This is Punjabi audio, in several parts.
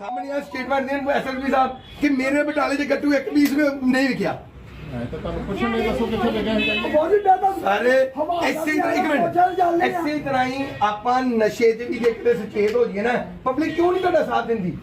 ਸਾਹਮਣੇ ਆ ਸਟੇਟਮੈਂਟ ਦੇਣ ਐਸਐਸਪੀ ਸਾਹਿਬ ਕਿ ਮੇਰੇ ਬਟਾਲੇ ਦੇ ਗੱਟੂ ਇੱਕ ਪੀਸ ਵੀ ਨਹੀਂ ਵਿਕਿਆ। ਤਾਂ ਤੁਹਾਨੂੰ ਪੁੱਛਣ ਨਹੀਂ ਦੱਸੋ ਕਿੱਥੇ ਲੱਗਿਆ ਹੈ ਸਾਰੇ ਇਸੇ ਤਰ੍ਹਾਂ ਇੱਕ ਮਿੰਟ। ਇਸੇ ਤਰ੍ਹਾਂ ਹੀ ਆਪਾਂ ਨਸ਼ੇ ਤੇ ਵੀ ਜੇ ਕਿਤੇ ਸੁਚੇਤ ਹੋ ਜਾਈਏ ਨਾ ਪਬਲਿਕ ਕਿਉਂ ਨਹੀਂ ਤੁਹਾਡਾ ਸਾਥ ਦਿੰਦੀ?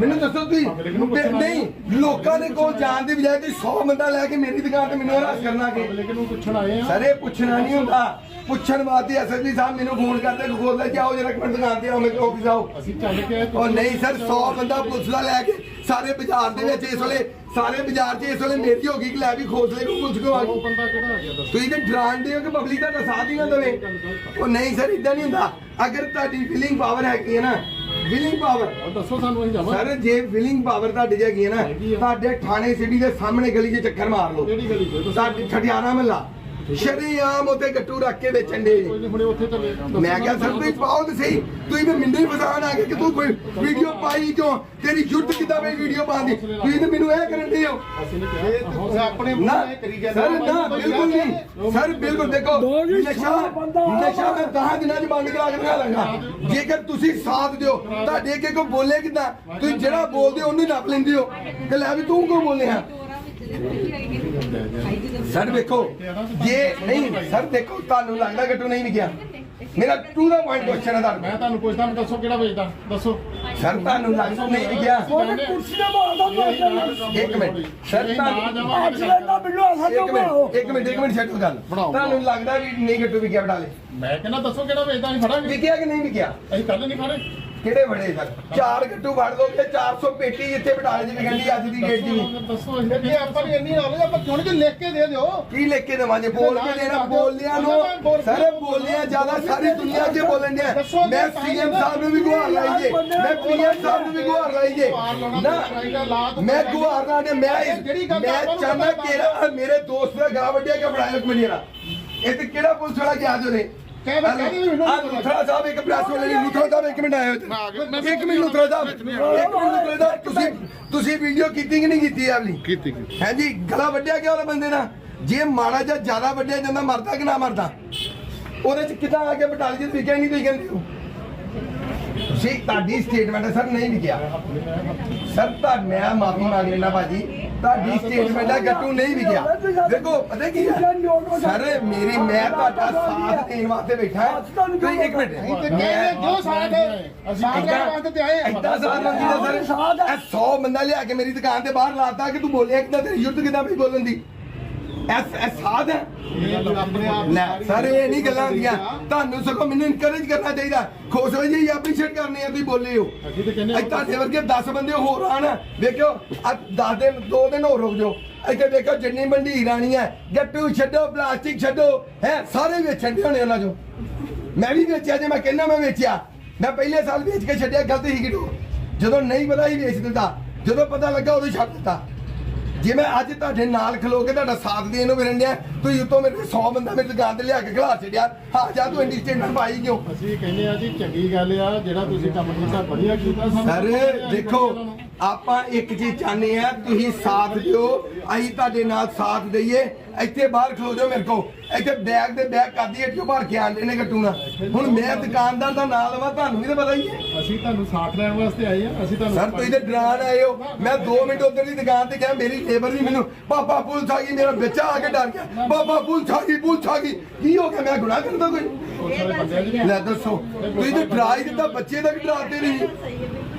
ਮੈਨੂੰ ਦੱਸੋ ਤੁਸੀਂ? ਪੁੱਛਣਾ ਨਹੀਂ ਲੋਕਾਂ ਦੇ ਕੋਲ ਜਾਣ ਦੀ ਬਜਾਏ ਤੁਸੀਂ 100 ਬੰਦਾ ਲੈ ਕੇ ਮੇਰੀ ਦੁਕਾਨ ਤੇ ਮੈਨੂੰ ਹਰਾਸ ਕਰਨਾ ਕਿ ਪਬਲਿਕ ਨੂੰ ਪੁੱਛਣ ਆਏ ਆ। ਸਰੇ ਪੁੱਛਣਾ ਨਹੀਂ ਹੁੰਦਾ। ਪੁੱਛਣ ਵਾਸਤੇ ਐਸਐਸਪੀ ਸਾਹਿਬ ਮੈਨੂੰ ਫੋਨ ਕਰਦੇ ਲੈ ਕੇ ਆਓ ਜਰਾ ਇੱਕ ਮਿੰਟ ਦੁਕਾਨ ਤੇ ਆਓ ਮੇਰੇ ਆਫਿਸ ਆਓ। ਅਸੀਂ ਚੱਲ ਕੇ ਆਏ, ਉਹ ਨਹੀਂ ਸਰ 100 ਬੰਦਾ ਪੁਲਿਸ ਦਾ ਲੈ ਕੇ ਸਾਰੇ ਬਾਜ਼ਾਰ ਦੇ ਵਿੱਚ ਇਸ ਵੇਲੇ ਸਾਰੇ ਬਾਜ਼ਾਰ 'ਚ ਇਸ ਵੇਲੇ ਮੇਰੀ ਹੋ ਗਈ ਕਿ ਲੈ ਵੀ ਖੋਸਲੇ ਨੂੰ ਪੁਲਿਸ ਕੋ ਆ ਉਹ ਗਈ ਬੰਦਾ ਕਿਹੜਾ ਆ ਗਿਆ ਦੱਸੋ। ਤੁਸੀਂ ਤੇ ਡਰਾਉਂਦੇ ਹੋ ਕਿ ਪਬਲਿਕ ਦਾ ਸਾਥ ਹੀ ਨਾ ਦੇਵੇ। ਉਹ ਨਹੀਂ ਸਰ ਇਦਾਂ ਨਹੀਂ ਹੁੰਦਾ। ਅਗਰ ਤੁਹਾਡੀ ਵਿਲਿੰਗ ਪਾਵਰ ਹੈਗੀ ਹੈ ਨਾ ਵਿਲਿੰਗ ਪਾਵਰ ਉਹ ਦੱਸੋ ਸਾਨੂੰ ਅਸੀਂ ਜਾਵਾਂ ਸਰ ਜੇ ਵਿਲਿੰਗ ਪਾਵਰ ਤੁਹਾਡੀ 'ਚ ਹੈਗੀ ਹੈ ਨਾ ਹੈਗੀ ਆ। ਤੁਹਾਡੇ ਥਾਣੇ ਸਿਟੀ ਦੇ ਸਾਹਮਣੇ ਗਲੀ 'ਚ ਚੱਕਰ ਮਾਰ ਲਓ। ਕਿਹੜੀ ਗਲੀ ਚ? ਦੱਸੋ ਤੁਹਾਡੇ ਠਠਿਆਣਾ ਮਹੱਲਾ। ਸ਼ਰੀਆਮ ਉਤੇ ਗੱਟੂ ਰੱਖ ਕੇ ਵੇਚਣ ਦੇ। ਕੋਈ ਨਹੀਂ ਹੁਣੇ ਉੱਥੇ ਚੱਲੇ। ਦੱਸੋ ਮੈਂ ਕਿਹਾ ਸਰ ਤੁਸੀਂ ਪਾਓ ਤੇ ਸਹੀ। ਤੁਸੀਂ ਤੇ ਮਿੰਡੇ ਫਸਾਣ ਆ ਗਏ ਕਿ ਤੂੰ ਕੋਈ ਵੀਡੀਓ ਪਾਈ ਕਿਉਂ? ਤੇਰੀ ਜੁਰਤ ਕਿੱਦਾਂ ਪਈ ਵੀਡੀਓ ਪਾਉਣ ਦੀ? ਤੁਸੀਂ ਤੇ ਮੈਨੂੰ ਇਹ ਕਰਨ ਦੇ ਹੋ। ਤੁਸੀਂ ਆਪਣੇ ਮੂੰਹ ਕਰੀ ਜਾਂਦੇ ਸਰ। ਨਾ ਬਿਲਕੁਲ ਨਹੀਂ। ਸਰ ਬਿਲਕੁਲ ਦੇਖੋ ਨਸ਼ਾ ਨਸ਼ਾ ਮੈਂ 10 ਦਿਨਾਂ ਚ ਬੰਦ ਕਰਾ ਕੇ ਲਾਂਗਾ ਜੇਕਰ ਤੁਸੀਂ ਸਾਥ ਦਿਓ ਤੁਹਾਡੇ ਅੱਗੇ ਕੋਈ ਬੋਲੇ ਕਿਦਾਂ? ਤੁਸੀਂ ਜਿਹੜਾ ਬੋਲਦੇ ਹੋ ਉਹਨੂੰ ਨੱਪ ਲੈਂਦੇ ਹੋ। ਕਿ ਲੈ ਵੀ ਤੂੰ ਕਿਉਂ ਬੋਲੇ ਆ? ਸਰ ਵੇਖੋ ਜੇ ਨਹੀਂ ਸਰ ਦੇਖੋ ਤੁਹਾਨੂੰ ਲੱਗਦਾ ਗੱਟੂ ਨਹੀਂ ਵਿਕਿਆ। ਮੇਰਾ ਟੂ ਦਾ ਪੁਆਇੰਟ ਕੁਐਸਚਨ ਹੈ ਤੁਹਾਨੂੰ। ਮੈਂ ਤੁਹਾਨੂੰ ਪੁੱਛਦਾ ਮੈਂ ਦੱਸੋ ਕਿਹੜਾ ਵੇਚਦਾ? ਦੱਸੋ। ਸਰ ਤੁਹਾਨੂੰ ਲੱਗਦਾ ਨਹੀਂ ਉਹਨੇ ਕੁਰਸੀ ਤੇ ਮਾਰਦਾ ਇੱਕ ਮਿੰਟ। ਸਰ ਤੁਹਾਨੂੰ ਇੱਕ ਮਿੰਟ ਇੱਕ ਮਿੰਟ ਇੱਕ ਮਿੰਟ ਛੱਡੋ ਗੱਲ। ਤੁਹਾਨੂੰ ਲੱਗਦਾ ਵੀ ਨਹੀਂ ਗੱਟੂ ਵਿਕਿਆ ਬਟਾਲੇ ਮੈਂ ਕਹਿੰਦਾ ਦੱਸੋ ਕਿਹੜਾ ਵੇਚਦਾ ਅਸੀਂ ਫੜਾਂਗੇ। ਵਿਕਿਆ ਕਿ ਨਹੀਂ ਵਿਕਿਆ? ਅਸੀਂ ਕੱਲ ਨਹੀਂ ਫੜੇ। ਕਿਹੜੇ ਬੜੇ ਸਰ? ਚਾਰ ਗੱਟੂ ਫੜ ਦੋਗੇ 400 ਪੇਟੀ ਜਿੱਥੇ ਬਟਾਲੇ ਦੀ ਵਿਕਣ ਦੀ ਅੱਜ ਦੀ ਡੇਟ ਦੀ। ਦੱਸੋ ਜੇ ਆਪਾਂ ਨੂੰ ਇੰਨੀ ਨੌਲੇਜ ਆਪਾਂ ਕਿਉਂ ਨਹੀਂ ਲਿਖ ਕੇ ਦੇ ਦਿਓ? ਕੀ ਲਿਖ ਕੇ ਦੇਵਾਂਗੇ? ਬੋਲ ਕੇ ਦੇਣਾ ਬੋਲਿਆਂ ਨੂੰ। ਸਾਰੇ ਬੋਲਿਆਂ ਜ਼ਿਆਦਾ ਸਾਰੀ ਦੁਨੀਆ 'ਚ ਬੋਲਣ ਦੇ ਮੈਂ ਸੀਐਮ ਸਾਹਿਬ ਨੂੰ ਵੀ ਗੁਹਾਰ ਲਾਈ ਜੇ। ਮੈਂ ਪੀਐਮ ਸਾਹਿਬ ਨੂੰ ਵੀ ਗੁਹਾਰ ਲਾਈ ਜੇ। ਨਾ ਮੈਂ ਗੁਹਾਰ ਦੇ ਮੈਂ ਇਸ- ਮੈਂ ਚਾਹੁੰਦਾ ਕਿ ਮੇਰੇ ਦੋਸਤ ਦਾ ਗਾ ਵੱਡਿਆ ਕਿ ਬਣਾਇਆ ਇੱਕ ਮੇਰਾ ਇਹ ਤੇ ਕਿਹੜਾ ਪੁਲਿਸ ਵਾਲਾ ਗਿਆ ਜੋ ਨੇ ਕਹਿ ਮੈਂ ਕਹਿ ਦੇ ਮੈਨੂੰ ਆ ਲੁਥਰਾ ਸਾਹਿਬ ਇੱਕ ਪ੍ਰੈਸ ਵਾਲੇ ਨੇ ਲੁਥਰਾ ਸਾਹਿਬ ਇੱਕ ਮਿੰਟ ਆਏ ਹੋ ਇੱਕ ਮਿੰਟ ਲੁਥਰਾ ਸਾਹਿਬ ਇੱਕ ਮਿੰਟ ਲੁਥਰਾ ਸਾਹਿਬ ਤੁਸੀਂ ਤੁਸੀਂ ਵੀਡੀਓ ਕੀਤੀ ਕਿ ਨਹੀਂ ਕੀਤੀ ਆਪਣੀ ਕੀਤੀ ਹਾਂਜੀ ਗਲਾ ਵੱਢਿਆ ਗਿਆ ਉਹਦੇ ਬੰਦੇ ਨਾਲ? ਜੇ ਮਾੜਾ ਜਾਂ ਜ਼ਿਆਦਾ ਵੱਢਿਆ ਜਾਂਦਾ ਮਰਦਾ ਕਿ ਨਾ ਮਰਦਾ? ਉਹਦੇ ਚ ਕਿਦਾਂ ਆ ਕੇ ਬਟਾਲੀ ਨਹੀਂ ਤੁਸੀਂ ਕਹਿੰਦੇ ਹੋ? ਤੁਸੀਂ ਤੁਹਾਡੀ ਸਟੇਟਮੈਂਟ ਹੈ ਸਰ ਨਹੀਂ ਵਿਕਿਆ ਸਰ ਤਾਂ ਮੈਂ ਮਾਫੀ ਮੰਗ ਲੈਣਾ ਭਾਜੀ। ਤੁਹਾਡੀ ਸਟੇਟਮੈਂਟ ਹੈ ਗੱਟੂ ਨਹੀਂ ਵਿਕਿਆ। ਦੇਖੋ ਪਤਾ ਕੀ ਹੈ? ਸਰ ਮੇਰੀ ਮੈਂ ਤੁਹਾਡਾ ਸਾਥ ਦੇਣ ਵਾਸਤੇ ਬੈਠਾ ਹਾਂ। ਤੁਸੀਂ ਇੱਕ ਮਿੰਟ। ਜੋ ਸਾਥ ਸਾਥ ਲੈਣ ਵਾਸਤੇ ਤੇ ਆਏ ਏਦਾਂ ਆ ਸਾਥ ਮੰਗੀ ਦਾ ਸਰ? ਇਹ 100 ਬੰਦਾ ਲਿਆ ਕੇ ਮੇਰੀ ਦੁਕਾਨ ਤੇ ਬਾਹਰ ਲਾਤਾ ਕਿ ਤੂੰ ਬੋਲਿਆ ਕਿਦਾਂ ਤੇਰੀ ਯੁੱਧ ਕਿਦਾਂ ਵੀ ਬੋਲਣ ਦੀ? ਐਸ ਐ ਸਾਧ ਹੈ। ਲੈ ਸਰ ਇਹ ਨਹੀਂ ਗੱਲਾਂ ਹੁੰਦੀਆਂ। ਤੁਹਾਨੂੰ ਸਗੋਂ ਮੈਨੂੰ ਇਨਕਰੇਜ ਕਰਨਾ ਚਾਹੀਦਾ। ਖੁਸ਼ ਹੋ ਜੀ ਐਪਰੀਸ਼ੀਏਟ ਕਰਨੀ ਆ ਤੁਸੀਂ ਬੋਲੇ ਹੋ। ਅਸੀਂ ਤੇ ਕਹਿੰਦੇ ਅੱਜ ਤੁਹਾਡੇ ਵਰਗੇ 10 ਬੰਦੇ ਹੋਰ ਆਣ ਵੇਖਿਓ ਆ 10 ਦਿਨ 2 ਦਿਨ ਹੋਰ ਰੁਕ ਜਾਓ। ਇੱਥੇ ਵੇਖੋ ਜਿੰਨੀ ਮੰਡੀ ਰਾਣੀ ਹੈ ਗੱਟੂ ਛੱਡੋ ਪਲਾਸਟਿਕ ਛੱਡੋ ਹੈ ਸਾਰੇ ਵੇਚਣ ਦੇ ਹੋਣੇ ਉਹਨਾਂ ਚੋਂ। ਮੈਂ ਵੀ ਵੇਚਿਆ ਜੇ ਮੈਂ ਕਹਿੰਦਾ ਮੈਂ ਵੇਚਿਆ। ਮੈਂ ਪਹਿਲੇ ਸਾਲ ਵੇਚ ਕੇ ਛੱਡਿਆ ਗਲਤ ਹੀ ਕਿਡੋ ਜਦੋਂ ਨਹੀਂ ਪਤਾ ਹੀ ਵੇਚ ਦਿੰਦਾ ਜਦੋਂ ਪਤਾ ਲੱਗਾ ਉਦੋਂ ਛੱਡ ਦਿੱਤਾ। ਜੇ ਮੈਂ ਅੱਜ ਤੁਹਾਡੇ ਨਾਲ ਖਲੋ ਕੇ ਤੁਹਾਡਾ ਸਾਥ ਦੇਣ ਨੂੰ ਫਿਰਨ ਡਿਆ ਤੁਸੀਂ ਉੱਤੋਂ ਮੇਰੇ 100 ਬੰਦਾ ਮੇਰੀ ਦੁਕਾਨ ਤੇ ਲਿਆ ਕੇ ਖਿਲਾ ਛੱਡਿਆ। ਹਾਂ ਜਾ ਤੂੰ ਇੰਡੀ ਸਟੇਟਮੈਂਟ ਪਾਈ ਕਿਉਂ? ਅਸੀਂ ਕਹਿੰਦੇ ਆ ਜੀ ਚੰਗੀ ਗੱਲ ਆ ਜਿਹੜਾ ਤੁਸੀਂ ਕੰਮ ਕੀਤਾ ਵਧੀਆ ਕੀਤਾ ਸਾਨੂੰ। ਸਰ ਦੇਖੋ ਆਪਾਂ ਇੱਕ ਚੀਜ਼ ਚਾਹੁੰਦੇ ਆ ਤੁਸੀਂ ਸਾਥ ਦਿਓ ਅਸੀਂ ਤੁਹਾਡੇ ਨਾਲ ਸਾਥ ਦਈਏ। ਇੱਥੇ ਬਾਹਰ ਖਲੋ ਜਾਓ ਮੇਰੇ ਕੋ ਇੱਥੇ ਬੈਗ ਦੇ ਬੈਗ ਕਾਦੀ ਇੱਥੋਂ ਭਰ ਕੇ ਆਂਦੇ ਨੇ ਗੱਟੂਣਾ ਹੁਣ ਮੈਂ ਦੁਕਾਨਦਾਰ ਦਾ ਨਾਂ ਲਵਾਂ ਤੁਹਾਨੂੰ ਵੀ ਤਾਂ ਪਤਾ ਹੀ ਹੈ। ਅਸੀਂ ਤੁਹਾਨੂੰ ਸਾਥ ਲੈਣ ਵਾਸਤੇ ਆਏ ਆ ਅਸੀਂ ਤੁਹਾਨੂੰ ਸਰ ਤੁਸੀਂ ਤੇ ਡਰਾਨ ਆਏ ਹੋ। ਮੈਂ 2 ਮਿੰਟ ਉਧਰ ਦੀ ਦੁਕਾਨ ਤੇ ਗਿਆ ਮੇਰੀ ਲੇਬਰ ਵੀ ਮੈਨੂੰ ਪਾਪਾ ਪੁਲਿਸ ਆ ਗਈ ਮੇਰਾ ਬੱਚਾ ਆ ਕੇ ਡਰ ਗਿਆ। ਪਾਪਾ ਪੁਲਿਸ ਆ ਗਈ ਪੁਲਿਸ ਆ ਗਈ। ਕੀ ਹੋ ਗਿਆ? ਮੈਂ ਗੁਨਾਹ ਕਰਦਾ ਕੋਈ? ਲੈ ਦੱਸੋ। ਤੁਸੀਂ ਤੇ ਡਰਾ ਹੀ ਦਿੱਤਾ ਬੱਚੇ ਤੱਕ ਡਰਾਤੇ ਨਹੀਂ।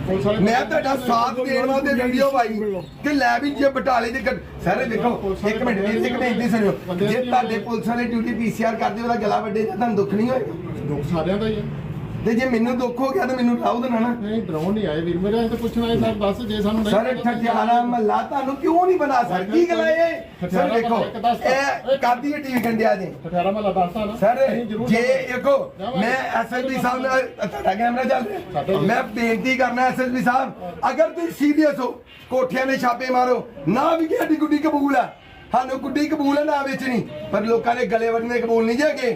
ਮੈਂ ਤੁਹਾਡਾ ਸਾਥ ਦੇਣ ਵਾਸਤੇ ਵੀਡੀਓ ਪਾਈ ਕਿ ਲੈ ਵੀ ਜੇ ਬਟਾਲੇ ਦੇ ਸਾਰੇ, ਦੇਖੋ, ਇੱਕ ਮਿੰਟ, ਵੀਰ ਇੱਕ ਮਿੰਟ ਦੀ ਸੁਣਿਓ। ਜੇ ਤੁਹਾਡੇ ਪੁਲਿਸ ਵਾਲੇ ਡਿਊਟੀ ਪੀਸੀਆਰ ਕਰਦੇ, ਉਹਦਾ ਗਲਾ ਵੱਡੇ ਜਾਂ ਤੁਹਾਨੂੰ ਦੁੱਖ ਨਹੀਂ ਹੋਏਗਾ? ਦੁੱਖ ਸਾਰਿਆਂ ਦਾ ਹੀ ਆ ਤੇ ਜੇ ਮੈਨੂੰ ਦੁੱਖ ਹੋ ਗਿਆ ਤਾਂ ਮੈਨੂੰ ਉਠਾਓ ਦੇਣਾ ਨਾ। ਨਹੀਂ ਡਰਾਉਣ ਨਹੀਂ ਆਏ ਵੀਰ ਮੇਰੇ ਤੇ ਪੁੱਛਣ ਆਏ ਸਰ ਦੱਸ ਜੇ ਸਾਨੂੰ ਨਹੀਂ ਸਰ ਠਠਿਆਰਾ ਮਹੱਲਾ ਤੁਹਾਨੂੰ ਕਿਉਂ ਨਹੀਂ ਬਣਾ ਸਰ? ਕੀ ਗੱਲ ਹੈ ਇਹ? ਸਰ ਦੇਖੋ। ਇਹ ਕਾਦੀ ਟੀਵੀ ਕੰਡਿਆ ਜੀ? ਠਠਿਆਰਾ ਮਹੱਲਾ ਦੱਸਤਾ ਨਾ। ਸਰ ਜੇ। ਦੇਖੋ ਮੈਂ ਐਸਐਸਪੀ ਸਾਹਿਬ ਨਾਲ ਤੁਹਾਡਾ ਕੈਮਰਾ ਚੱਲ ਰਿਹਾ? ਮੈਂ ਬੇਨਤੀ ਕਰਨਾ ਐਸਐਸਪੀ ਸਾਹਿਬ ਅਗਰ ਤੁਸੀਂ ਸੀਰੀਅਸ ਹੋ ਕੋਠਿਆਂ ਦੇ ਛਾਪੇ ਮਾਰੋ ਨਾ ਵੀ ਸਾਡੀ ਗੁੱਡੀ ਕਬੂਲ ਆ। ਸਾਨੂੰ ਗੁੱਡੀ ਕਬੂਲ ਹੈ ਨਾ ਵੇਚਣੀ। ਪਰ ਲੋਕਾਂ ਦੇ ਗਲੇ ਵੱਢਣੇ ਕਬੂਲ ਨਹੀਂ ਜੇਗੇ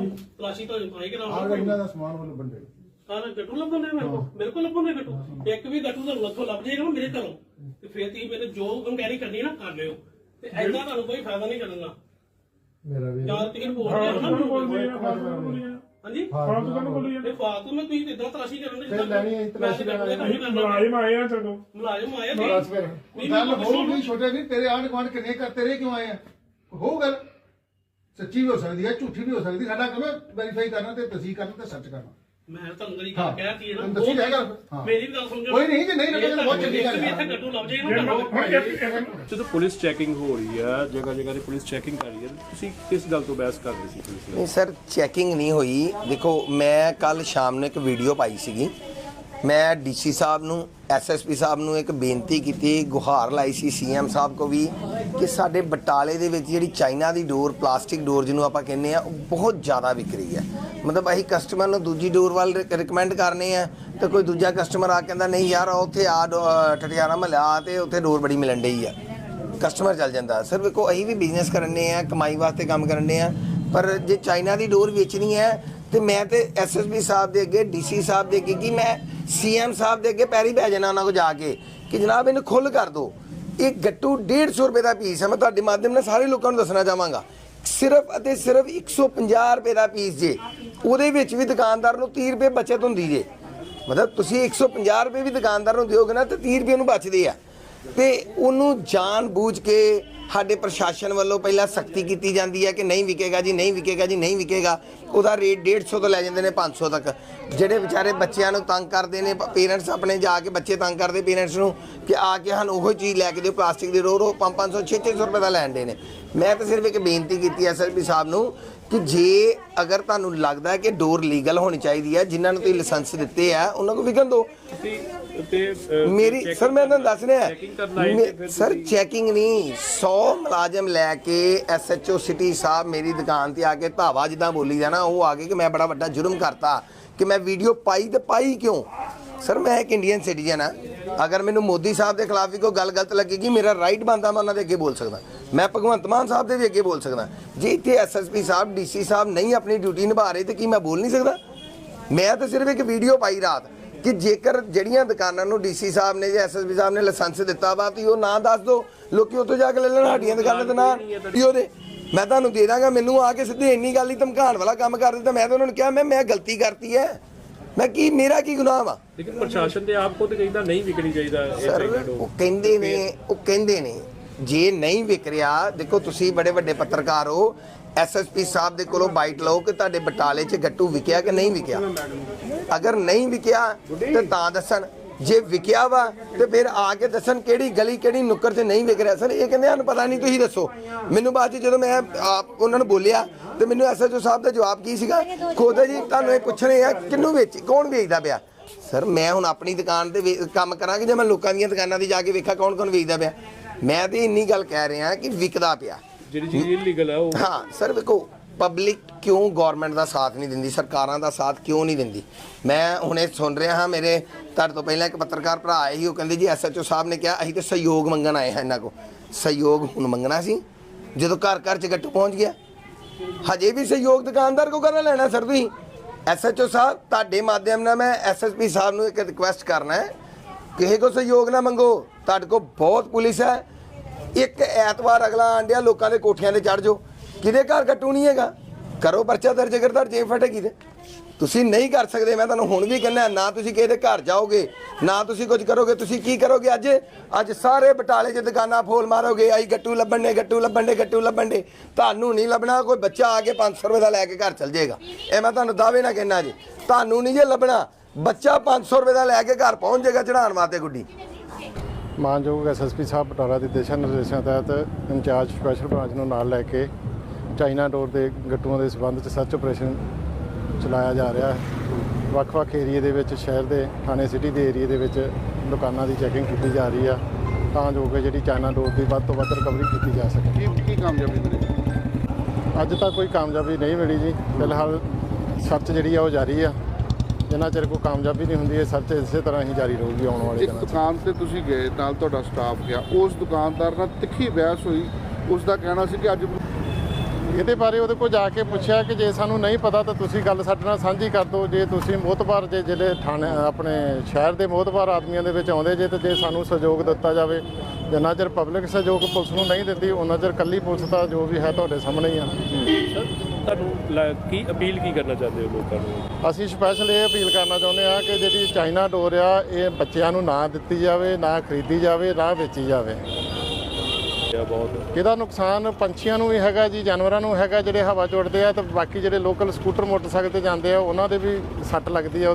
ਤਲਾਸ਼ੀ ਤੋਂ ਆਈ ਆਹ ਕਰਾਉਣਾ ਇਹਨਾਂ ਦਾ ਸਮਾਨ ਵੱਲੋਂ ਬੰਦੇ ਹਾਂ ਗੱਟੂ ਲੱਭਣ ਦੇ ਮੇਰੇ ਕੋਲ? ਮੇਰੇ ਕੋਲ ਲੱਭਣ ਦੇ ਗੱਟੂ? ਇੱਕ ਵੀ ਗੱਟੂ ਤੁਹਾਨੂੰ ਲੱਥੋਂ ਲੱਭ ਜਾਏਗਾ ਨਾ ਮੇਰੇ ਘਰੋਂ। ਤੇ ਫਿਰ ਤੁਸੀਂ ਮੈਨੂੰ ਜੋ ਇਨਕੁਆਇਰੀ ਕਰਨੀ ਹੈ ਨਾ ਕਰ ਲਿਓ। ਤੇ ਐਦਾਂ ਤੁਹਾਨੂੰ ਕੋਈ ਫਾਇਦਾ ਨਹੀਂ ਕਰਨਾ ਮੇਰਾ ਵੀ ਯਾਰ ਤੁਸੀਂ ਬੋਲ ਰਹੇ ਹੋ ਨਾ? ਮੈਨੂੰ। ਹਾਂਜੀ? ਫਾਲਤੂ ਕੰਮ ਬੋਲੀ ਇਹ ਫਾਲਤੂ ਮੈਂ ਤੁਸੀਂ ਇਦਾਂ ਤਲਾਸ਼ੀ ਕਰਨ ਦੇ ਫਿਰ ਲੈਣੀ ਹੈ, ਤਲਾਸ਼ੀ ਮੈਂ ਤੇ ਲੈਣੀ ਕੰਮ ਕਰਨਾ ਮੁਲਾਜ਼ਮ ਆਏ ਆ ਚਲੋ। ਮੁਲਾਜ਼ਮ ਆਏ ਬਸ ਫਿਰ। ਗੱਲ ਹੋਊਗੀ ਛੋਟੇ ਵੀ ਤੇਰੇ ਆਂਢ ਗੁਆਂਢ ਕਿੰਨੇ ਕਰ ਤੇਰੇ ਕਿਉਂ ਆਏ ਆ? ਹੋ ਗੱਲ। ਸੱਚੀ ਵੀ ਹੋ ਸਕਦੀ ਹੈ ਝੂਠੀ ਵੀ ਹੋ ਸਕਦੀ ਸਾਡਾ ਕੰਮ ਵੈਰੀਫਾਈ ਕਰਨਾ ਤੇ ਤਸਦੀਕ ਕਰਨਾ ਤੇ ਸਰਚ ਕਰਨਾ। ਮੈਂ ਤੁਹਾਨੂੰ ਗੱਲ ਕਹਿਤੀ ਹੈ। ਨਾ ਤੁਹਾਨੂੰ ਦੱਸੀ ਜਾਏਗਾ ਹਾਂ। ਮੇਰੀ ਵੀ ਗੱਲ ਸਮਝੋ ਕੋਈ ਨਹੀਂ, ਜੇ ਨਹੀਂ ਲੱਭੇਗਾ ਤਾਂ ਬਹੁਤ ਚੰਗੀ ਗੱਲ ਹੈ। ਇੱਥੇ ਗੱਟੂ ਲੱਭ ਜਾਏਗਾ ਨਾ। ਇੱਕ ਜਦੋਂ ਪੁਲਿਸ ਚੈਕਿੰਗ ਹੋ ਰਹੀ ਹੈ ਜਗ੍ਹਾ ਜਗ੍ਹਾ ਤੇ ਪੁਲਿਸ ਚੈਕਿੰਗ ਕਰ ਰਹੀ ਹੈ ਤੁਸੀਂ ਕਿਸ ਗੱਲ ਤੋਂ ਬਹਿਸ ਕਰ ਰਹੇ ਸੀ ਪੁਲਿਸ ਨਾਲ? ਨਹੀਂ ਸਰ ਚੈਕਿੰਗ ਨਹੀਂ ਹੋਈ। ਦੇਖੋ ਮੈਂ ਕੱਲ ਸ਼ਾਮ ਨੂੰ ਇੱਕ ਵੀਡੀਓ ਪਾਈ ਸੀਗੀ। ਮੈਂ ਡੀਸੀ ਸਾਹਿਬ ਨੂੰ ਐਸਐਸਪੀ ਸਾਹਿਬ ਨੂੰ ਇੱਕ ਬੇਨਤੀ ਕੀਤੀ, ਗੁਹਾਰ ਲਾਈ ਸੀ ਸੀਐਮ ਸਾਹਿਬ ਕੋ ਵੀ ਕਿ ਸਾਡੇ ਬਟਾਲੇ ਦੇ ਵਿੱਚ ਜਿਹੜੀ ਚਾਈਨਾ ਦੀ ਡੋਰ, ਪਲਾਸਟਿਕ ਡੋਰ ਜਿਹਨੂੰ ਆਪਾਂ ਕਹਿੰਦੇ ਆ, ਉਹ ਬਹੁਤ ਜ਼ਿਆਦਾ ਵਿਕ ਰਹੀ ਹੈ। ਮਤਲਬ ਅਸੀਂ ਕਸਟਮਰ ਨੂੰ ਦੂਜੀ ਡੋਰ ਵੱਲ ਰਿਕਮੈਂਡ ਕਰਨੇ ਆ, ਤੇ ਕੋਈ ਦੂਜਾ ਕਸਟਮਰ ਆ ਕਹਿੰਦਾ, ਨਹੀਂ ਯਾਰ ਉੱਥੇ ਆ ਡੋ- ਅਹ ਟਟਿਆਣਾ ਮਹੱਲਾ ਆ ਤੇ ਉੱਥੇ ਡੋਰ ਬੜੀ ਮਿਲਣ ਡਈ ਆ। ਕਸਟਮਰ ਚੱਲ ਜਾਂਦਾ। ਸਰ, ਵੇਖੋ, ਅਸੀਂ ਵੀ ਬਿਜ਼ਨਸ ਕਰਨੇ ਆ, ਕਮਾਈ ਵਾਸਤੇ ਕੰਮ ਕਰਨੇ ਆ, ਪਰ ਜੇ ਚਾਈਨਾ ਦੀ ਡੋਰ ਵੇਚਣੀ ਹੈ ਤੇ ਮੈਂ ਤੇ ਐਸਐਸਪੀ ਸਾਹਿਬ ਦੇ ਅੱਗੇ ਡੀਸੀ ਸਾਹਿਬ ਦੇ ਅੱਗੇ, ਕਿ ਮੈਂ ਸੀਐਮ ਸਾਹਿਬ ਦੇ ਅੱਗੇ ਪੈਰੀ ਪੈ ਜਾਣਾ ਉਹਨਾਂ ਕੋ ਜਾ ਕੇ ਕਿ ਜਨਾਬ ਇਹਨੂੰ ਖੁੱਲ ਕਰ ਦਿਓ ਇਹ ਗੱਟੂ 150 ਰੁਪਏ ਦਾ ਪੀਸ ਹੈ, ਮੈਂ ਤੁਹਾਡੇ ਮਾਧਿਅਮ ਨਾਲ ਸਾਰੇ ਲੋਕਾਂ ਨੂੰ ਦੱਸਣਾ ਚਾਹਾਂਗਾ। ਸਿਰਫ ਅਤੇ ਸਿਰਫ 150 ਰੁਪਏ ਦਾ ਪੀਸ ਜੇ, ਉਹਦੇ ਵਿੱਚ ਵੀ ਦੁਕਾਨਦਾਰ ਨੂੰ 30 ਰੁਪਏ ਬਚਤ ਹੁੰਦੀ ਜੇ। ਮਤਲਬ ਤੁਸੀਂ 150 ਰੁਪਏ ਵੀ ਦੁਕਾਨਦਾਰ ਨੂੰ ਦਿਓਗੇ ਨਾ, ਤੇ 30 ਰੁਪਏ ਨੂੰ ਬਚਦੇ ਆ। ਤੇ ਉਹਨੂੰ ਜਾਣ ਬੂਝ ਕੇ ਸਾਡੇ ਪ੍ਰਸ਼ਾਸਨ ਵੱਲੋਂ ਪਹਿਲਾਂ ਸਖਤੀ ਕੀਤੀ ਜਾਂਦੀ ਹੈ ਕਿ ਨਹੀਂ ਵਿਕੇਗਾ ਜੀ, ਨਹੀਂ ਵਿਕੇਗਾ ਜੀ, ਨਹੀਂ ਵਿਕੇਗਾ। ਉਹਦਾ ਰੇਟ 150 ਤੋਂ ਲੈ ਜਾਂਦੇ ਨੇ 500 ਤੱਕ। ਜਿਹੜੇ ਵਿਚਾਰੇ ਬੱਚਿਆਂ ਨੂੰ ਤੰਗ ਕਰਦੇ ਨੇ ਪੇਰੈਂਟਸ ਆਪਣੇ ਜਾ ਕੇ ਬੱਚੇ ਤੰਗ ਕਰਦੇ ਪੇਰੈਂਟਸ ਨੂੰ ਕਿ ਆ ਕੇ ਸਾਨੂੰ ਉਹੋ ਚੀਜ਼ ਲੈ ਕੇ ਦਿਓ ਪਲਾਸਟਿਕ ਦੀ ਰੋ ਰੋ 500 600 ਰੁਪਏ ਦਾ ਲੈਣ ਦੇ ਨੇ। ਮੈਂ ਤਾਂ ਸਿਰਫ ਇੱਕ ਬੇਨਤੀ ਕੀਤੀ ਐਸਐਸਪੀ ਸਾਹਿਬ ਨੂੰ ਕਿ ਜੇ ਅਗਰ ਤੁਹਾਨੂੰ ਲੱਗਦਾ ਹੈ ਕਿ ਡੋਰ ਲੀਗਲ ਹੋਣੀ ਚਾਹੀਦੀ ਹੈ, ਜਿਨ੍ਹਾਂ ਨੂੰ ਤੁਸੀਂ ਲਾਇਸੈਂਸ ਦਿੱਤੇ ਆ, ਉਹਨਾਂ ਨੂੰ ਵਿਕਣ ਦਿਓ। ਤੇ ਮੇਰੀ ਸਰ ਮੈਂ ਤੁਹਾਨੂੰ ਦੱਸ ਰਿਹਾ। ਸਰ ਚੈਕਿੰਗ ਨਹੀਂ 100 ਮੁਲਾਜ਼ਮ ਲੈ ਕੇ ਐਸਐਚਓ ਸਿਟੀ ਸਾਹਿਬ ਮੇਰੀ ਦੁਕਾਨ ਤੇ ਆ ਕੇ ਧਾਵਾ ਜਿੱਦਾਂ ਬੋਲੀ ਜਾਣਾ ਉਹ ਆ ਕੇ ਕਿ ਮੈਂ ਬੜਾ ਵੱਡਾ ਜੁਰਮ ਕਰਤਾ ਕਿ ਮੈਂ ਵੀਡੀਓ ਪਾਈ ਤੇ ਪਾਈ ਕਿਉਂ? ਸਰ ਮੈਂ ਇੱਕ ਇੰਡੀਅਨ ਸਿਟੀਜ਼ਨ ਆ ਅਗਰ ਮੈਨੂੰ ਮੋਦੀ ਸਾਹਿਬ ਦੇ ਖਿਲਾਫ ਵੀ ਕੋਈ ਗੱਲ ਗਲਤ ਲੱਗੇਗੀ ਮੇਰਾ ਰਾਈਟ ਬਣਦਾ ਮੈਂ ਉਹਨਾਂ ਦੇ ਅੱਗੇ ਬੋਲ ਸਕਦਾ। ਮੈਂ ਭਗਵੰਤ ਮਾਨ ਸਾਹਿਬ ਦੇ ਵੀ ਅੱਗੇ ਬੋਲ ਸਕਦਾ। ਜੇ ਇੱਥੇ ਐਸਐਸਪੀ ਸਾਹਿਬ ਡੀਸੀ ਸਾਹਿਬ ਨਹੀਂ ਆਪਣੀ ਡਿਊਟੀ ਨਿਭਾ ਰਹੇ ਤੇ ਕੀ ਮੈਂ ਬੋਲ ਨਹੀਂ ਸਕਦਾ? ਮੈਂ ਤਾਂ ਸਿਰਫ ਇੱਕ ਵੀਡੀਓ ਪਾਈ ਰਾਤ। ਕਿ ਜੇਕਰ ਜਿਹੜੀਆਂ ਦੁਕਾਨਾਂ ਨੂੰ ਡੀਸੀ ਸਾਹਿਬ ਨੇ ਜਾਂ ਐਸਐਸਪੀ ਸਾਹਿਬ ਨੇ ਲਾਇਸੈਂਸ ਦਿੱਤਾ ਵਾ ਤੁਸੀਂ ਉਹ ਨਾਂ ਦੱਸ ਦਿਓ। ਲੋਕੀ ਉੱਥੋਂ ਜਾ ਕੇ ਲੈ ਲੈਣ ਸਾਡੀਆਂ ਦੁਕਾਨਾਂ ਤੇ ਨਾ ਵੀ ਉਹਦੇ। ਮੈਂ ਤੁਹਾਨੂੰ ਦੇ ਦਾਂਗਾ ਮੈਨੂੰ ਆ ਕੇ ਸਿੱਧੇ ਇੰਨੀ ਗੱਲ ਹੀ ਧਮਕਾਉਣ ਵਾਲਾ ਕੰਮ ਕਰ ਦਿੱਤਾ। ਮੈਂ ਤਾਂ ਉਹਨਾਂ ਨੂੰ ਕਿਹਾ ਮੈਂ ਮੈਂ ਗਲਤੀ ਕਰਤੀ ਹੈ। ਮੈਂ ਕੀ ਮੇਰਾ ਕੀ ਗੁਨਾਹ ਵਾ? ਲੇਕਿਨ ਪ੍ਰਸ਼ਾਸਨ ਤੇ ਆਪ ਖੁਦ ਕਹਿੰਦਾ ਨਹੀਂ ਵਿਕਣੀ ਚਾਹੀਦਾ ਇਹ ਸਰ ਉਹ ਕਹਿੰਦੇ ਨੇ ਉਹ ਕਹਿੰਦੇ ਨੇ ਜੇ ਨਹੀਂ ਵਿਕ ਰਿਹਾ ਦੇਖੋ ਤੁਸੀਂ ਬੜੇ ਵੱਡੇ ਪੱਤਰਕਾਰ ਹੋ ਐਸਐਸਪੀ ਸਾਹਿਬ ਦੇ ਕੋਲੋਂ ਬਾਈਟ ਲਓ ਕਿ ਤੁਹਾਡੇ ਬਟਾਲੇ 'ਚ ਗੱਟੂ ਵਿਕਿਆ ਕਿ ਨਹੀਂ ਵਿਕਿਆ? ਅਗਰ ਨਹੀਂ ਵਿਕਿਆ ਤੇ ਤਾਂ ਦੱਸਣ। ਜੇ ਵਿਕਿਆ ਵਾ ਤੇ ਫਿਰ ਆ ਕੇ ਦੱਸਣ ਕਿਹੜੀ ਗਲੀ ਕਿਹੜੀ ਨੁੱਕਰ 'ਚ ਨਹੀਂ ਵਿਕ ਰਿਹਾ। ਸਰ ਇਹ ਕਹਿੰਦੇ ਸਾਨੂੰ ਪਤਾ ਨਹੀਂ ਤੁਸੀਂ ਦੱਸੋ। ਮੈਨੂੰ ਬਾਅਦ 'ਚ ਜਦੋਂ ਮੈਂ ਆਪ ਉਹਨਾਂ ਨੂੰ ਬੋਲਿਆ ਤੇ ਮੈਨੂੰ ਐਸਐਚਓ ਸਾਹਿਬ ਦਾ ਜਵਾਬ ਕੀ ਸੀਗਾ? ਖੁਦ ਜੀ ਤੁਹਾਨੂੰ ਇਹ ਪੁੱਛਣੇ ਆ ਕਿੰਨੂੰ ਵੇਚ ਕੌਣ ਵੇਚਦਾ ਪਿਆ? ਸਰ ਮੈਂ ਹੁਣ ਆਪਣੀ ਦੁਕਾਨ ਤੇ ਕੰਮ ਕਰਾਂਗੇ ਜੇ ਮੈਂ ਲੋਕਾਂ ਦੀਆਂ ਦੁਕਾਨਾਂ ਤੇ ਜਾ ਕੇ ਵੇਖਾਂ ਕੌਣ ਕੌਣ ਵੇਚਦਾ ਪਿਆ। ਮੈਂ ਤੇ ਇੰਨੀ ਗੱਲ ਕਹਿ ਰਿਹਾ ਕਿ ਵਿਕਦਾ ਪਿਆ। ਜਿਹੜੀ ਚੀਜ਼ ਇਲੀਗਲ ਹੈ ਉਹ। ਹਾਂ ਸਰ ਵੇਖੋ ਪਬਲਿਕ ਕਿਉਂ ਗਵਰਨਮੈਂਟ ਦਾ ਸਾਥ ਨਹੀਂ ਦਿੰਦੀ? ਸਰਕਾਰਾਂ ਦਾ ਸਾਥ ਕਿਉਂ ਨਹੀਂ ਦਿੰਦੀ? ਮੈਂ ਹੁਣੇ ਸੁਣ ਰਿਹਾ ਹਾਂ, ਮੇਰੇ ਤੁਹਾਡੇ ਤੋਂ ਪਹਿਲਾਂ ਇੱਕ ਪੱਤਰਕਾਰ ਭਰਾ ਆਏ ਸੀ, ਉਹ ਕਹਿੰਦੇ ਜੀ ਐਸਐਚਓ ਸਾਹਿਬ ਨੇ ਕਿਹਾ, ਅਸੀਂ ਤੇ ਸਹਿਯੋਗ ਮੰਗਣ ਆਏ ਹਾਂ ਇਹਨਾਂ ਕੋ ਸਹਿਯੋਗ ਹੁਣ ਮੰਗਣਾ ਸੀ? ਜਦੋਂ ਘਰ ਘਰ ਚ ਗੱਟੂ ਪਹੁੰਚ ਗਿਆ। ਹਜੇ ਵੀ ਸਹਿਯੋਗ ਦੁਕਾਨਦਾਰ ਕੋ ਕਰਨਾ ਲੈਣਾ, ਸਰ ਤੁਸੀਂ? ਐਸਐਚਓ ਸਾਹਿਬ, ਤੁਹਾਡੇ ਮਾਧਿਅਮ ਨਾਲ ਮੈਂ ਐਸਐਸਪੀ ਸਾਹਿਬ ਨੂੰ ਇੱਕ ਰਿਕੁਐਸਟ ਕਰਨਾ ਹੈ। ਕਿਸੇ ਕੋ ਸਹਿਯੋਗ ਨਾ ਮੰਗੋ, ਤੁਹਾਡੇ ਕੋ ਬਹੁਤ ਪੁਲਿਸ ਹੈ। ਇੱਕ ਐਤਵਾਰ ਅਗਲਾ ਆਂਡਿਆ ਲੋਕਾਂ ਦੇ ਕੋਠਿਆਂ ਤੇ ਚੜ ਜਾਓ। ਕਿਹਦੇ ਘਰ ਕੱਟੂ ਨਹੀਂ ਹੈਗਾ? ਕਰੋ ਪਰਚਾ ਦਰਜ, ਅਗਰ ਤੁਹਾਡੀ ਫਟੇਗੀ ਤੇ। ਤੁਸੀਂ ਨਹੀਂ ਕਰ ਸਕਦੇ, ਮੈਂ ਤੁਹਾਨੂੰ ਹੁਣ ਵੀ ਕਹਿੰਦਾ, ਨਾ ਤੁਸੀਂ ਕਿਸੇ ਦੇ ਘਰ ਜਾਓਗੇ, ਨਾ ਤੁਸੀਂ ਕੁਝ ਕਰੋਗੇ, ਤੁਸੀਂ ਕੀ ਕਰੋਗੇ ਅੱਜ? ਅੱਜ ਸਾਰੇ ਬਟਾਲੇ 'ਚ ਦੁਕਾਨਾਂ ਫੋਲ ਮਾਰੋਗੇ, ਆਈ ਗੱਟੂ ਲੱਭਣ ਨੇ ਗੱਟੂ ਲੱਭਣ ਨੇ ਗੱਟੂ ਲੱਭਣ ਨੇ ਤੁਹਾਨੂੰ ਨਹੀਂ ਲੱਭਣਾ, ਕੋਈ ਬੱਚਾ ਆ ਕੇ 500 ਰੁਪਏ ਦਾ ਲੈ ਕੇ ਘਰ ਚਲ ਜਾਏਗਾ। ਇਹ ਮੈਂ ਤੁਹਾਨੂੰ ਦਾਅਵੇ ਨਾ ਕਹਿਣਾ ਜੀ। ਤੁਹਾਨੂੰ ਨਹੀਂ ਜੇ ਲੱਭਣਾ, ਬੱਚਾ 500 ਰੁਪਏ ਦਾ ਲੈ ਕੇ ਘਰ ਪਹੁੰਚ ਜਾਏਗਾ ਚੜਾਉਣ ਵਾਸਤੇ ਗੁੱਡੀ। ਮਾਨਯੋਗ ਐਸਐਸਪੀ ਸਾਹਿਬ, ਬਟਾਲਾ ਦੇ ਦਿਸ਼ਾ ਨਿਰਦੇਸ਼ਾਂ ਤਹਿਤ ਇੰਚਾਰਜ ਸਪੈਸ਼ਲ ਬ੍ਰਾਂਚ ਨੂੰ ਨਾਲ ਲੈ ਕੇ ਚਾਈਨਾ ਡੋਰ ਦੇ ਗੱਟੂਆਂ ਦੇ ਸਬੰਧ 'ਚ ਸਰਚ ਆਪਰੇਸ਼ਨ ਚਲਾਇਆ ਜਾ ਰਿਹਾ ਹੈ। ਵੱਖ-ਵੱਖ ਏਰੀਏ ਦੇ ਵਿੱਚ ਸ਼ਹਿਰ ਦੇ ਥਾਣੇ ਸਿਟੀ ਦੇ ਏਰੀਏ ਦੇ ਵਿੱਚ ਦੁਕਾਨਾਂ ਦੀ ਚੈਕਿੰਗ ਕੀਤੀ ਜਾ ਰਹੀ ਆ। ਤਾਂ ਜੋ ਕਿ ਜਿਹੜੀ ਚਾਈਨਾ ਡੋਰ ਦੀ ਵੱਧ ਤੋਂ ਵੱਧ ਰਿਕਵਰੀ ਕੀਤੀ ਜਾ ਸਕੇ। ਕੀ ਕੀ ਕਾਮਯਾਬੀ ਮਿਲੀ? ਅੱਜ ਤੱਕ ਕੋਈ ਕਾਮਯਾਬੀ ਨਹੀਂ ਮਿਲੀ ਜੀ। ਫਿਲਹਾਲ ਸਰਚ ਜਿਹੜੀ ਆ ਉਹ ਜਾਰੀ ਆ। ਜਿੰਨਾ ਚਿਰ ਕੋਈ ਕਾਮਯਾਬੀ ਨਹੀਂ ਹੁੰਦੀ ਇਹ ਸਰਚ ਇਸੇ ਤਰ੍ਹਾਂ ਹੀ ਜਾਰੀ ਰਹੂਗੀ ਆਉਣ ਵਾਲੇ ਦਿਨਾਂ 'ਚ। ਦੁਕਾਨ ਤੇ ਤੁਸੀਂ ਗਏ ਨਾਲ ਤੁਹਾਡਾ ਸਟਾਫ ਗਿਆ। ਉਸ ਦੁਕਾਨਦਾਰ ਨਾਲ ਤਿੱਖੀ ਬਹਿਸ ਹੋਈ। ਉਸ ਦਾ ਕਹਿਣਾ ਸੀ ਕਿ ਅੱਜ ਇਹਦੇ ਬਾਰੇ ਉਹਦੇ ਕੋਲ ਜਾ ਕੇ ਪੁੱਛਿਆ ਕਿ ਜੇ ਸਾਨੂੰ ਨਹੀਂ ਪਤਾ ਤਾਂ ਤੁਸੀਂ ਗੱਲ ਸਾਡੇ ਨਾਲ ਸਾਂਝੀ ਕਰ ਦਿਓ। ਜੇ ਤੁਸੀਂ ਮੋਤਬਾਰ ਜੇ ਜ਼ਿਲ੍ਹੇ ਥਾਣੇ ਆਪਣੇ ਸ਼ਹਿਰ ਦੇ ਮੋਤਬਾਰ ਆਦਮੀਆਂ ਦੇ ਵਿੱਚ ਆਉਂਦੇ ਜੇ ਤੇ ਜੇ ਸਾਨੂੰ ਸਹਿਯੋਗ ਦਿੱਤਾ ਜਾਵੇ ਜਿੰਨਾ ਚਿਰ ਪਬਲਿਕ ਸਹਿਯੋਗ ਪੁਲਿਸ ਨੂੰ ਨਹੀਂ ਦਿੰਦੀ ਉਹਨਾਂ ਚਿਰ ਕੱਲੀ ਪੁਲਿਸ ਦਾ ਜੋ ਵੀ ਹੈ ਤੁਹਾਡੇ ਸਾਹਮਣੇ ਹੀ ਆ। ਤੁਹਾਨੂੰ ਕੀ ਅਪੀਲ ਕੀ ਕਰਨਾ ਚਾਹੁੰਦੇ ਹੋ ਲੋਕਾਂ ਨੂੰ? ਅਸੀਂ ਸਪੈਸ਼ਲ ਇਹ ਅਪੀਲ ਕਰਨਾ ਚਾਹੁੰਦੇ ਆ ਕਿ ਜਿਹੜੀ ਚਾਈਨਾ ਡੋਰ ਆ ਇਹ ਬੱਚਿਆਂ ਨੂੰ ਨਾ ਦਿੱਤੀ ਜਾਵੇ ਨਾ ਖਰੀਦੀ ਜਾਵੇ ਨਾ ਵੇਚੀ ਜਾਵੇ। ਇਹ ਬਹੁਤ। ਇਹਦਾ ਨੁਕਸਾਨ ਪੰਛੀਆਂ ਨੂੰ ਵੀ ਹੈਗਾ ਜੀ, ਜਾਨਵਰਾਂ ਨੂੰ ਹੈਗਾ ਜਿਹੜੇ ਹਵਾ 'ਚ ਉੱਡਦੇ ਆ ਤੇ ਬਾਕੀ ਜਿਹੜੇ ਲੋਕਲ ਸਕੂਟਰ ਮੋਟਰਸਾਈਕਲ ਤੇ ਜਾਂਦੇ ਆ, ਉਹਨਾਂ ਦੇ ਵੀ ਸੱਟ ਲੱਗਦੀ ਆ।